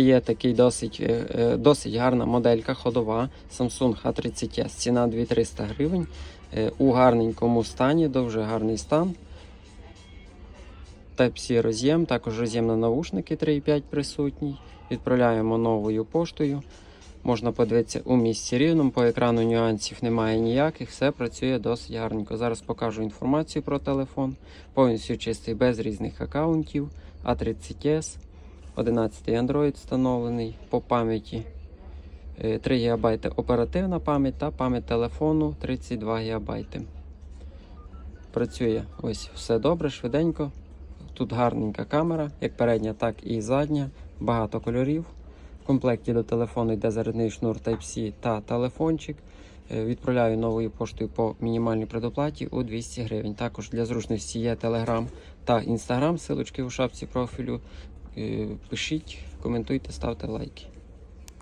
Є такий досить, е, е, досить гарна моделька ходова Samsung A30s. Ціна 2300 гривень. Е, У гарненькому стані, дуже гарний стан. Type-C роз'єм, також роз'єм на навушники 3.5 присутній. Відправляємо новою поштою. Можна подивитися у місці рівному, по екрану нюансів немає ніяких, все працює досить гарненько. Зараз покажу інформацію про телефон. Повністю чистий без різних аккаунтів. A30s, 11 Android встановлений по пам'яті. е, 3 ГБ оперативна пам'ять та пам'ять телефону 32 ГБ. Працює ось все добре, швиденько. Тут гарненька камера, як передня, так і задня. Багато кольорів. В комплекті до телефону йде зарядний шнур Type-C та телефончик. Е, Відправляю новою поштою по мінімальній предоплаті у 200 гривень. Також для зручності є Telegram та Instagram, силочки у шапці профілю. Е, Пишіть, коментуйте, ставте лайки.